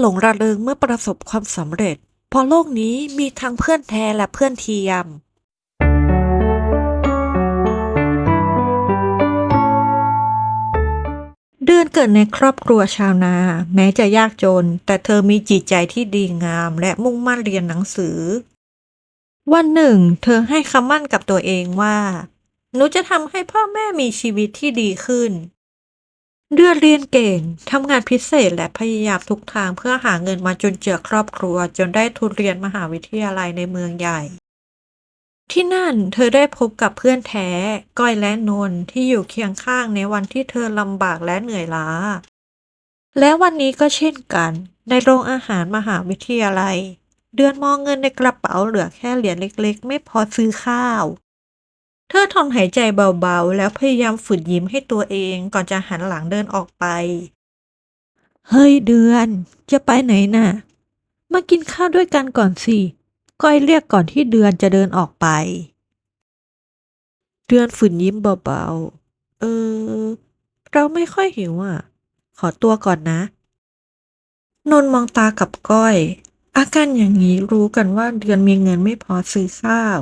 หลงระเริงเมื่อประสบความสำเร็จ เพราะโลกนี้มีทั้งเพื่อนแท้และเพื่อนเทียมเดือนเกิดในครอบครัวชาวนา แม้จะยากจน แต่เธอมีจิตใจที่ดีงาม และมุ่งมั่นเรียนหนังสือ วันหนึ่ง เธอให้คำมั่นกับตัวเองว่า หนูจะทำให้พ่อแม่มีชีวิตที่ดีขึ้น เดือนเรียนเก่ง ทำงานพิเศษและพยายามทุกทางเพื่อหาเงินมาจุนเจือครอบครัว จนได้ทุนเรียนมหาวิทยาลัยในเมืองใหญ่ ที่นั่นเธอได้พบกับเพื่อนแท้ ก้อยและนนที่อยู่เคียงข้างในวันที่เธอลำบากและเหนื่อยล้า และวันนี้ก็เช่นกัน ในโรงอาหารมหาวิทยาลัย เดือนมองเงินในกระเป๋าเหลือแค่เหรียญเล็กๆ ไม่พอซื้อข้าว เธอทนหายใจเบาๆ แล้วพยายามฝืนยิ้มให้ตัวเองก่อนจะหันหลังเดินออกไป เฮ้ยเดือนจะไปไหนน่ะ มากินข้าวด้วยกันก่อนสิ ก้อยเรียกก่อนที่เดือนจะเดินออกไป เดือนฝืนยิ้มเบาๆ เออ เราไม่ค่อยหิวอะ ขอตัวก่อนนะ นนมองตากับก้อย อาการอย่างนี้รู้กันว่าเดือนมีเงินไม่พอซื้อข้าว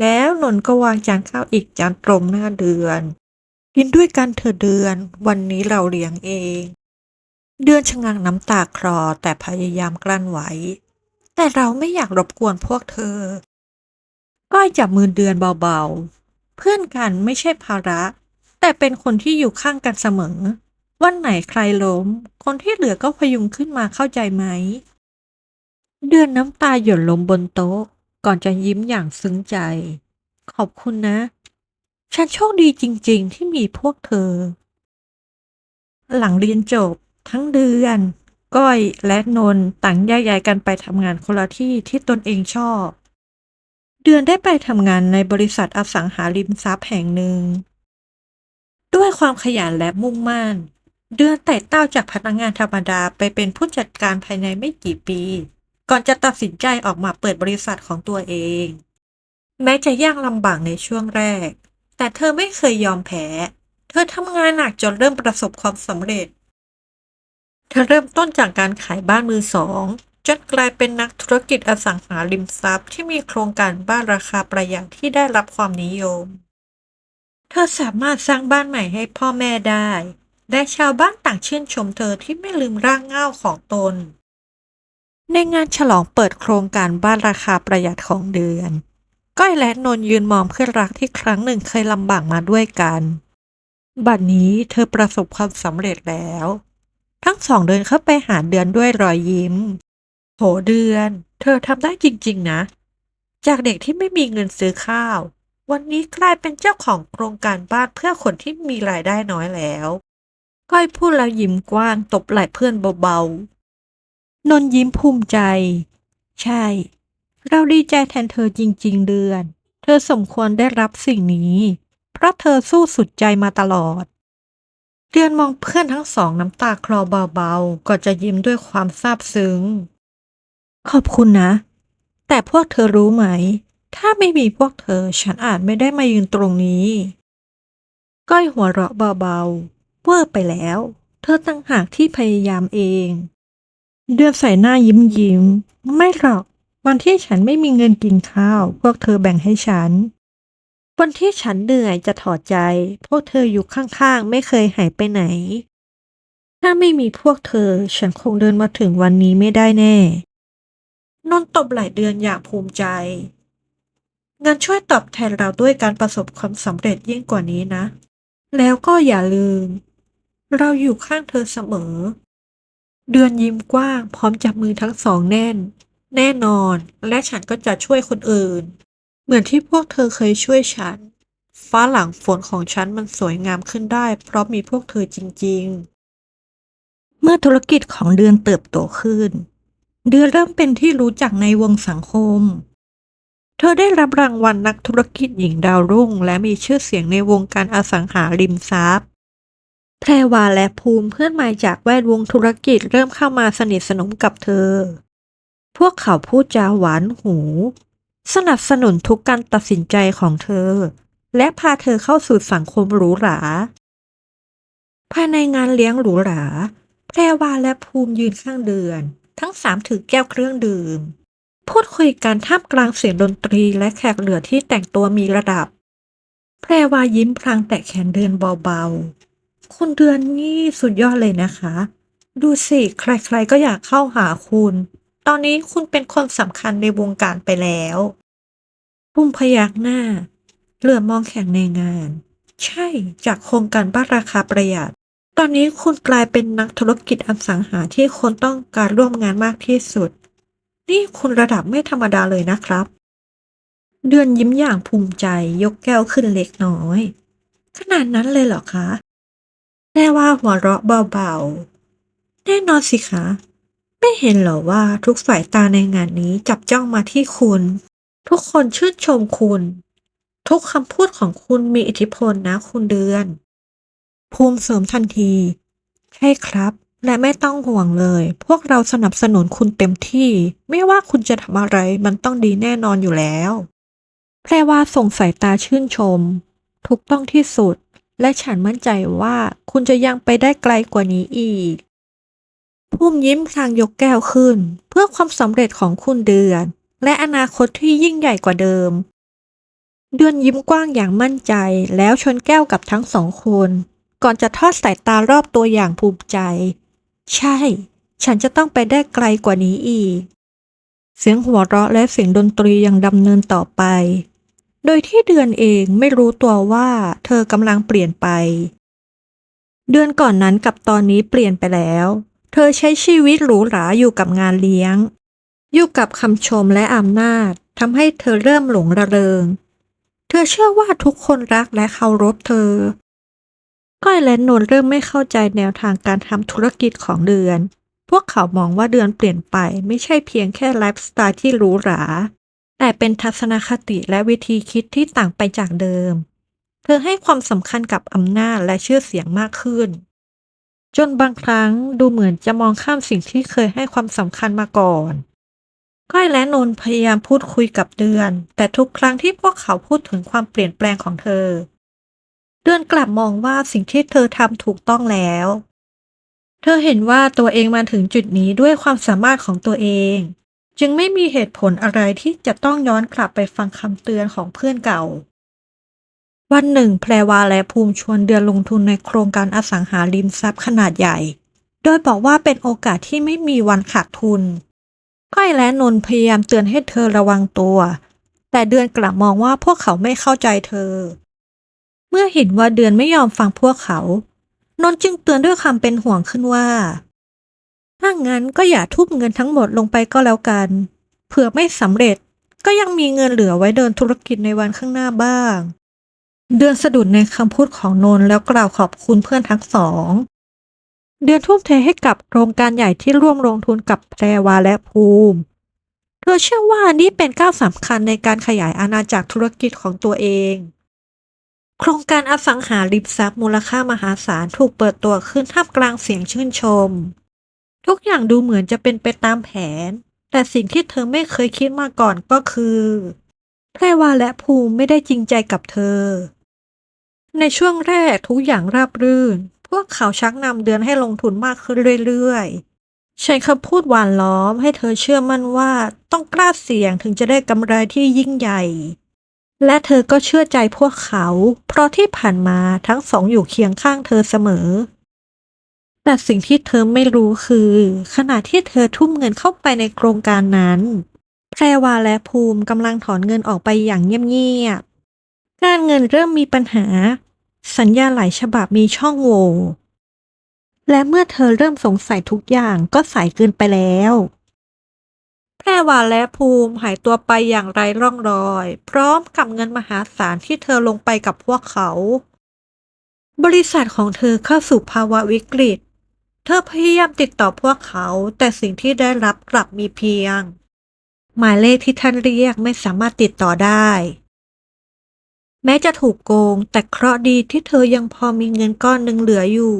แล้วนนท์ก็วางจานข้าวอีกจานตรงหน้าเดือน กินด้วยกันเธอเดือน วันนี้เราเลี้ยงเอง เดือนชะงักน้ำตาคลอแต่พยายามกลั้นไว้ แต่เราไม่อยากรบกวนพวกเธอ ก้อยจับมือเดือนเบาๆ เพื่อนกันไม่ใช่ภาระ แต่เป็นคนที่อยู่ข้างกันเสมอ วันไหนใครล้ม คนที่เหลือก็พยุงขึ้นมาเข้าใจไหม เดือนน้ำตาหยดลงบนโต๊ะ ก่อนจะยิ้มอย่างซึ้งใจ ขอบคุณนะ ฉันโชคดีจริงๆ ที่มีพวกเธอ หลังเรียนจบทั้งเดือน ก้อยและนนท์ต่างแยกย้ายกันไปทำงานคนละที่ที่ตนเองชอบ เดือนได้ไปทำงานในบริษัทอสังหาริมทรัพย์แห่งหนึ่ง ด้วยความขยันและมุ่งมั่น เดือนไต่เต้าจากพนักงานธรรมดาไปเป็นผู้จัดการภายในไม่กี่ปี ก่อนจะตัดสินใจออกมาเปิดบริษัทของตัวเอง แม้จะยากลำบากในช่วงแรก แต่เธอไม่เคยยอมแพ้ เธอทำงานหนักจนเริ่มประสบความสำเร็จ เธอเริ่มต้นจากการขายบ้านมือสองจนกลายเป็นนักธุรกิจอสังหาริมทรัพย์ที่มีโครงการบ้านราคาประหยัดที่ได้รับความนิยม เธอสามารถสร้างบ้านใหม่ให้พ่อแม่ได้ และชาวบ้านต่างชื่นชมเธอที่ไม่ลืมร่างเหง้าของตน ในงานฉลองเปิดโครงการบ้านราคาประหยัดของเดือน ก้อยและนนยืนมองเพื่อนรักที่ครั้งหนึ่งเคยลำบากมาด้วยกัน บัดนี้เธอประสบความสำเร็จแล้ว ทั้งสองเดินเข้าไปหาเดือนด้วยรอยยิ้ม โหเดือน เธอทำได้จริง ๆ นะ จากเด็กที่ไม่มีเงินซื้อข้าว วันนี้กลายเป็นเจ้าของโครงการบ้านเพื่อคนที่มีรายได้น้อยแล้ว ก้อยพูดแล้วยิ้มกว้างตบไหล่เพื่อนเบาๆ นนยิ้มภูมิใจ ใช่ เราดีใจแทนเธอจริง ๆ เดือน เธอสมควรได้รับสิ่งนี้ เพราะเธอสู้สุดใจมาตลอด เดือนมองเพื่อนทั้งสองน้ำตาคลอเบาๆก่อนจะยิ้มด้วยความซาบซึ้ง ขอบคุณนะ แต่พวกเธอรู้ไหม ถ้าไม่มีพวกเธอฉันอาจไม่ได้มายืนตรงนี้ ก้อยหัวเราะเบาๆเวอร์ไปแล้ว เธอตั้งหากที่พยายามเอง เดือนใส่หน้ายิ้มยิ้ม ไม่หรอก วันที่ฉันไม่มีเงินกินข้าว พวกเธอแบ่งให้ฉัน วันที่ฉันเหนื่อยจะถอดใจ พวกเธออยู่ข้างๆ ไม่เคยหายไปไหน ถ้าไม่มีพวกเธอ ฉันคงเดินมาถึงวันนี้ไม่ได้แน่ นนตบหล่เดือนอย่างภูมิใจงั้นช่วยตอบแทนเราด้วยการประสบความสำเร็จยิ่งกว่านี้นะ แล้วก็อย่าลืม เราอยู่ข้างเธอเสมอ เดือนยิ้มกว้างพร้อมจับมือทั้งสองแน่น แน่นอน และฉันก็จะช่วยคนอื่น เหมือนที่พวกเธอเคยช่วยฉัน ฟ้าหลังฝนของฉันมันสวยงามขึ้นได้ เพราะมีพวกเธอจริง ๆเมื่อธุรกิจของเดือนเติบโตขึ้น เดือนเริ่มเป็นที่รู้จักในวงสังคม เธอได้รับรางวัลนักธุรกิจหญิงดาวรุ่ง และมีชื่อเสียงในวงการอสังหาริมทรัพย์ แพรวาและภูมิเพื่อนใหม่จากแวดวงธุรกิจเริ่มเข้ามาสนิทสนมกับเธอ พวกเขาพูดจาหวานหู สนับสนุนทุกการตัดสินใจของเธอ และพาเธอเข้าสู่สังคมหรูหรา ภายในงานเลี้ยงหรูหรา แพรวาและภูมิยืนข้างเดือน ทั้งสามถือแก้วเครื่องดื่ม พูดคุยกันท่ามกลางเสียงดนตรีและแขกเหลือที่แต่งตัวมีระดับ แพรวายิ้มพลางแตะแขนเดือนเบาๆ คุณเดือนนี่สุดยอดเลยนะคะ ดูสิใครๆก็อยากเข้าหาคุณ ตอนนี้คุณเป็นคนสำคัญในวงการไปแล้วพุ่มพยักหน้า เหลือมองแขกในงาน ใช่จากโครงการบ้านราคาประหยัด ตอนนี้คุณกลายเป็นนักธุรกิจอสังหาที่คนต้องการร่วมงานมากที่สุด นี่คุณระดับไม่ธรรมดาเลยนะครับ เดือนยิ้มอย่างภูมิใจยกแก้วขึ้นเล็กน้อย ขนาดนั้นเลยเหรอคะ แม่ว่าหัวเราะเบาๆ แน่นอนสิคะ ไม่เห็นเหรอว่าทุกสายตาในงานนี้จับจ้องมาที่คุณ ทุกคนชื่นชมคุณ ทุกคำพูดของคุณมีอิทธิพลนะคุณเดือน ภูมิเสริมทันที ใช่ครับ และไม่ต้องห่วงเลย พวกเราสนับสนุนคุณเต็มที่ ไม่ว่าคุณจะทำอะไรมันต้องดีแน่นอนอยู่แล้ว แพรว่าส่งสายตาชื่นชม ถูกต้องที่สุด และฉันมั่นใจว่าคุณจะยังไปได้ไกลกว่านี้อีกภูมิยิ้มพลางยกแก้วขึ้น เพื่อความสำเร็จของคุณเดือน และอนาคตที่ยิ่งใหญ่กว่าเดิม เดือนยิ้มกว้างอย่างมั่นใจแล้วชนแก้วกับทั้งสองคน ก่อนจะทอดสายตารอบตัวอย่างภูมิใจ ใช่ ฉันจะต้องไปได้ไกลกว่านี้อีก เสียงหัวเราะและเสียงดนตรียังดำเนินต่อไป โดยที่เดือนเองไม่รู้ตัวว่าเธอกำลังเปลี่ยนไป เดือนก่อนนั้นกับตอนนี้เปลี่ยนไปแล้ว เธอใช้ชีวิตหรูหราอยู่กับงานเลี้ยง อยู่กับคำชมและอำนาจทำให้เธอเริ่มหลงระเริง เธอเชื่อว่าทุกคนรักและเคารพเธอ ก้อยและนนเริ่มไม่เข้าใจแนวทางการทำธุรกิจของเดือน พวกเขามองว่าเดือนเปลี่ยนไปไม่ใช่เพียงแค่ไลฟ์สไตล์ที่หรูหรา แต่เป็นทัศนคติและวิธีคิดที่ต่างไปจากเดิม เธอให้ความสำคัญกับอำนาจและชื่อเสียงมากขึ้น จนบางครั้งดูเหมือนจะมองข้ามสิ่งที่เคยให้ความสำคัญมาก่อนก้อยและนนพยายามพูดคุยกับเดือน แต่ทุกครั้งที่พวกเขาพูดถึงความเปลี่ยนแปลงของเธอ เดือนกลับมองว่าสิ่งที่เธอทำถูกต้องแล้ว เธอเห็นว่าตัวเองมาถึงจุดนี้ด้วยความสามารถของตัวเอง จึงไม่มีเหตุผลอะไรที่จะต้องย้อนกลับไปฟังคำเตือนของเพื่อนเก่า วันหนึ่ง แพรวาและภูมิชวนเดือนลงทุนในโครงการอสังหาริมทรัพย์ขนาดใหญ่ โดยบอกว่าเป็นโอกาสที่ไม่มีวันขาดทุน ก้อยและนนพยายามเตือนให้เธอระวังตัว แต่เดือนกลับมองว่าพวกเขาไม่เข้าใจเธอ เมื่อเห็นว่าเดือนไม่ยอมฟังพวกเขา นนจึงเตือนด้วยความเป็นห่วงขึ้นว่า ถ้างั้นก็อย่าทุ่มเงินทั้งหมดลงไปก็แล้วกัน เผื่อไม่สำเร็จก็ยังมีเงินเหลือไว้เดินธุรกิจในวันข้างหน้าบ้าง เดือนสะดุดในคำพูดของนนแล้วกล่าวขอบคุณเพื่อนทั้งสอง เดือนทุ่มเทให้กับโครงการใหญ่ที่ร่วมลงทุนกับแพรวาและภูมิ เธอเชื่อว่านี่เป็นก้าวสำคัญในการขยายอาณาจักรธุรกิจของตัวเอง โครงการอสังหาริมทรัพย์มูลค่ามหาศาลถูกเปิดตัวขึ้นท่ามกลางเสียงชื่นชม ทุกอย่างดูเหมือนจะเป็นไปตามแผน แต่สิ่งที่เธอไม่เคยคิดมาก่อนก็คือแพรวาและภูมิไม่ได้จริงใจกับเธอ ในช่วงแรกทุกอย่างราบรื่น พวกเขาชักนำเดือนให้ลงทุนมากขึ้นเรื่อยๆใช้คำพูดหวานล้อมให้เธอเชื่อมั่นว่าต้องกล้าเสี่ยงถึงจะได้กำไรที่ยิ่งใหญ่ และเธอก็เชื่อใจพวกเขา เพราะที่ผ่านมาทั้งสองอยู่เคียงข้างเธอเสมอ แต่สิ่งที่เธอไม่รู้คือ ขณะที่เธอทุ่มเงินเข้าไปในโครงการนั้น แพรวาและภูมิกำลังถอนเงินออกไปอย่างเงียบๆการเงินเริ่มมีปัญหา สัญญาหลายฉบับมีช่องโหว่และเมื่อเธอเริ่มสงสัยทุกอย่างก็สายเกินไปแล้ว แพรวาและภูมิหายตัวไปอย่างไร้ร่องรอย พร้อมกับเงินมหาศาลที่เธอลงไปกับพวกเขา บริษัทของเธอเข้าสู่ภาวะวิกฤต เธอพยายามติดต่อพวกเขา แต่สิ่งที่ได้รับกลับมีเพียง หมายเลขที่ท่านเรียกไม่สามารถติดต่อได้ แม้จะถูกโกง แต่เคราะห์ดีที่เธอยังพอมีเงินก้อนหนึ่งเหลืออยู่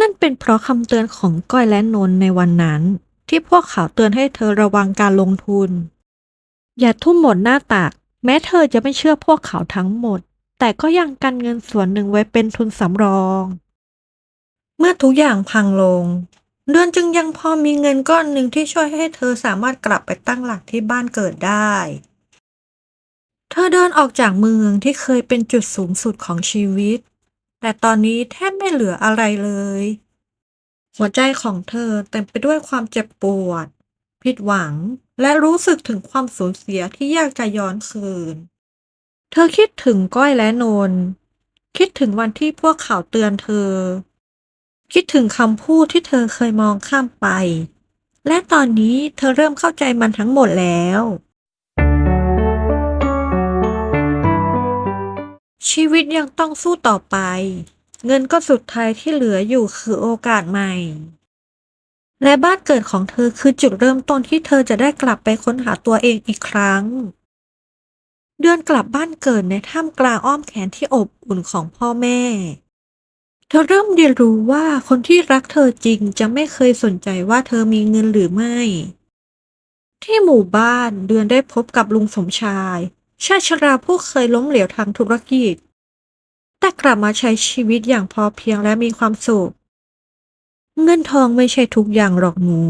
นั่นเป็นเพราะคำเตือนของก้อยและนนท์ในวันนั้น ที่พวกเขาเตือนให้เธอระวังการลงทุน อย่าทุ่มหมดหน้าตักแม้เธอจะไม่เชื่อพวกเขาทั้งหมด แต่ก็ยังกันเงินส่วนหนึ่งไว้เป็นทุนสำรอง เมื่อทุกอย่างพังลง เดือนจึงยังพอมีเงินก้อนหนึ่งที่ช่วยให้เธอสามารถกลับไปตั้งหลักที่บ้านเกิดได้ เธอเดินออกจากเมืองที่เคยเป็นจุดสูงสุดของชีวิต แต่ตอนนี้แทบไม่เหลืออะไรเลย หัวใจของเธอเต็มไปด้วยความเจ็บปวด ผิดหวังและรู้สึกถึงความสูญเสียที่ยากจะย้อนคืน เธอคิดถึงก้อยและนนท์คิดถึงวันที่พวกเขาเตือนเธอ คิดถึงคำพูดที่เธอเคยมองข้ามไป และตอนนี้เธอเริ่มเข้าใจมันทั้งหมดแล้ว ชีวิตยังต้องสู้ต่อไป เงินก็สุดท้ายที่เหลืออยู่คือโอกาสใหม่ และบ้านเกิดของเธอคือจุดเริ่มต้นที่เธอจะได้กลับไปค้นหาตัวเองอีกครั้ง เดือนกลับบ้านเกิดในท่ามกลางอ้อมแขนที่อบอุ่นของพ่อแม่ เธอเริ่มเรียนรู้ว่าคนที่รักเธอจริงจะไม่เคยสนใจว่าเธอมีเงินหรือไม่ ที่หมู่บ้านเดือนได้พบกับลุงสมชาย ชายชราผู้เคยล้มเหลวทางธุรกิจ แต่กลับมาใช้ชีวิตอย่างพอเพียงและมีความสุข เงินทองไม่ใช่ทุกอย่างหรอกหนู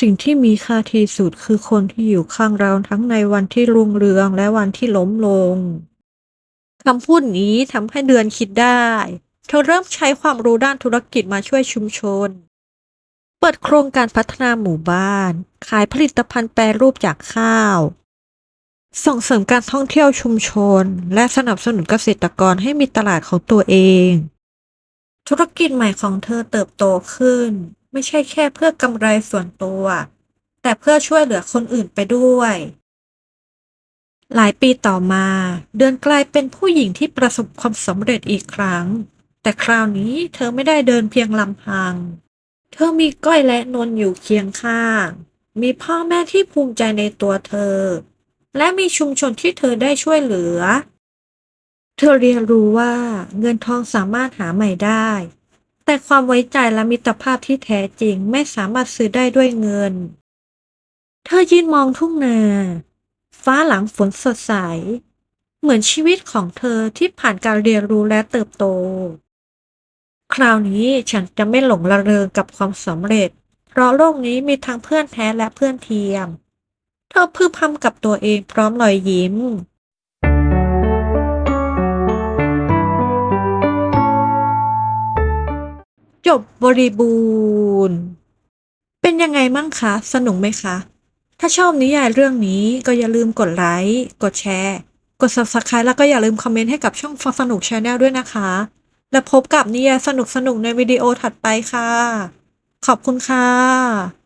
สิ่งที่มีค่าที่สุดคือคนที่อยู่ข้างเราทั้งในวันที่รุ่งเรืองและวันที่ล้มลงคำพูดนี้ทำให้เดือนคิดได้ เธอเริ่มใช้ความรู้ด้านธุรกิจมาช่วยชุมชน เปิดโครงการพัฒนาหมู่บ้าน ขายผลิตภัณฑ์แปรรูปจากข้าว ส่งเสริมการท่องเที่ยวชุมชน และสนับสนุนเกษตรกรให้มีตลาดของตัวเอง ธุรกิจใหม่ของเธอเติบโตขึ้น ไม่ใช่แค่เพื่อกำไรส่วนตัว แต่เพื่อช่วยเหลือคนอื่นไปด้วยหลายปีต่อมา เดือนกลายเป็นผู้หญิงที่ประสบความสำเร็จอีกครั้ง แต่คราวนี้เธอไม่ได้เดินเพียงลำพัง เธอมีก้อยและนนท์อยู่เคียงข้าง มีพ่อแม่ที่ภูมิใจในตัวเธอ และมีชุมชนที่เธอได้ช่วยเหลือ เธอเรียนรู้ว่าเงินทองสามารถหาใหม่ได้ แต่ความไว้ใจและมิตรภาพที่แท้จริงไม่สามารถซื้อได้ด้วยเงิน เธอยืนมองทุ่งนา ฟ้าหลังฝนสดใสเหมือนชีวิตของเธอที่ผ่านการเรียนรู้และเติบโต คราวนี้ฉันจะไม่หลงระเริงกับความสำเร็จ เพราะโลกนี้มีทั้งเพื่อนแท้และเพื่อนเทียม เธอพึมพำกับตัวเองพร้อมรอยยิ้มจบบริบูรณ์ เป็นยังไงมั่งคะ สนุกไหมคะ ถ้าชอบนิยายเรื่องนี้ก็อย่าลืมกดไลค์ กดแชร์ กด subscribe แล้วก็อย่าลืมคอมเมนต์ให้กับช่องฟังสนุกชาแนลด้วยนะคะ และพบกับนิยายสนุกๆ ในวิดีโอถัดไปค่ะ ขอบคุณค่ะ